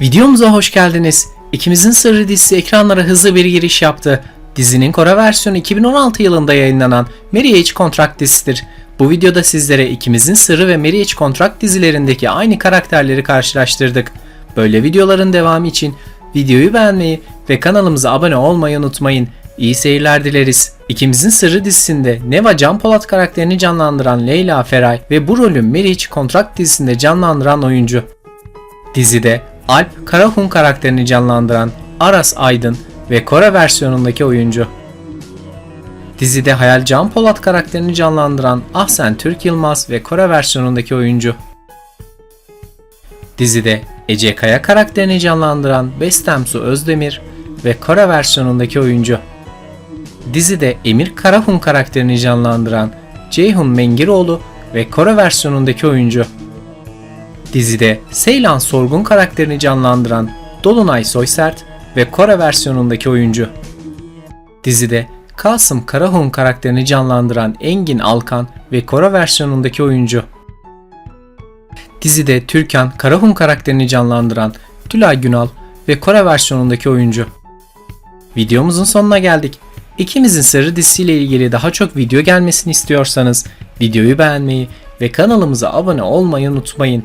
Videomuza hoş geldiniz. İkimizin Sırrı dizisi ekranlara hızlı bir giriş yaptı. Dizinin Kore versiyonu 2016 yılında yayınlanan Marriage Contract dizisidir. Bu videoda sizlere İkimizin Sırrı ve Marriage Contract dizilerindeki aynı karakterleri karşılaştırdık. Böyle videoların devamı için videoyu beğenmeyi ve kanalımıza abone olmayı unutmayın. İyi seyirler dileriz. İkimizin Sırrı dizisinde Neva Can Polat karakterini canlandıran Leyla Feray ve bu rolü Marriage Contract dizisinde canlandıran oyuncu. Dizide Alp Karahun karakterini canlandıran Aras Aydın ve Kore versiyonundaki oyuncu. Dizide Hayal Can Polat karakterini canlandıran Ahsen Türk Yılmaz ve Kore versiyonundaki oyuncu. Dizide Ece Kaya karakterini canlandıran Bestemsu Özdemir ve Kore versiyonundaki oyuncu. Dizide Emir Karahun karakterini canlandıran Ceyhun Mengiroğlu ve Kore versiyonundaki oyuncu. Dizide Seylan Sorgun karakterini canlandıran Dolunay Soysert ve Kore versiyonundaki oyuncu. Dizide Kasım Karahun karakterini canlandıran Engin Alkan ve Kore versiyonundaki oyuncu. Dizide Türkan Karahun karakterini canlandıran Tülay Günal ve Kore versiyonundaki oyuncu. Videomuzun sonuna geldik. İkimizin Sırrı dizisiyle ilgili daha çok video gelmesini istiyorsanız videoyu beğenmeyi ve kanalımıza abone olmayı unutmayın.